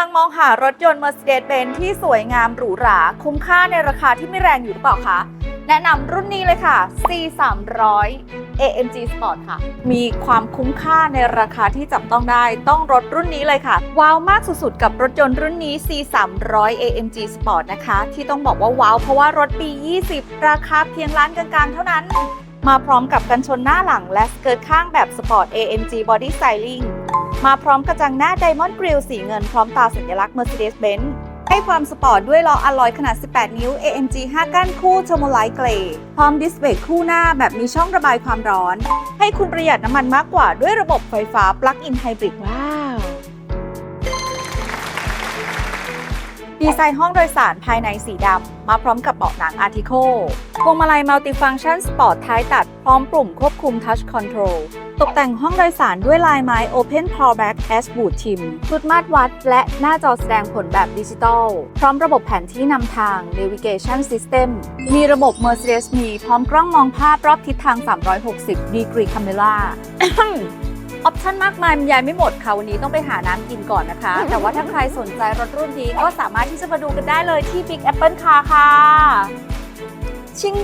ลังมองหารถยนต์ Mercedes-Benz ที่สวยงามหรูหรา คุ้มค่าในราคาที่ไม่แรงอยู่หรือเปล่าคะ แนะนำรุ่นนี้เลยค่ะ C 3 0 0 AMG Sport ค่ะ มีความคุ้มค่าในราคาที่จับต้องได้ ต้องรถรุ่นนี้เลยค่ะ ว้าวมากสุดๆ กับรถยนต์รุ่นนี้ C 3 0 0 AMG Sport นะคะ ที่ต้องบอกว่าว้าวเพราะว่ารถปี 20 ราคาเพียงล้านกลางๆ เท่านั้นมาพร้อมกับกันชนหน้าหลังและสเกิร์ตข้างแบบ Sport AMG Body Styling มาพร้อมกระจังหน้า Diamond Grill สีเงินพร้อมตาสัญลักษณ์ Mercedes-Benz ให้ความสปอร์ตด้วยล้ออะลอยขนาด 18 นิ้ว AMG 5 ก้านคู่ c h o m o l i t e Grey พร้อมดิสเบรกคู่หน้าแบบมีช่องระบายความร้อน ให้คุณประหยัดน้ำมันมากกว่าด้วยระบบไฟฟ้าปลั๊กอินไฮบริดว้า ดีไซน์ห้องโดยสารภายในสีดำ มาพร้อมกับเบาะหนัง Artico พวงมาลัย Multifunction Sport ท้ายตัดพร้อมปุ่มควบคุม Touch Control ตกแต่งห้องโดยสารด้วยลายไม้ Open Clawback Dashboard Tim ชุดมาตรวัด และหน้าจอแสดงผลแบบดิจิตอล พร้อมระบบแผนที่นำทาง Navigation System มีระบบ Mercedes Me พร้อมกล้องมองภาพรอบทิศทาง 360 degree camera ออปชั่นมากมายบรรยายไม่หมดค่ะวันนี้ต้องไปหาน้ำกินก่อนนะคะ แต่ว่าถ้าใครสนใจรถรุ่นนี้ก็สามารถที่จะมาดูกันได้เลยที่ Big Apple Car ค่ะ ชิง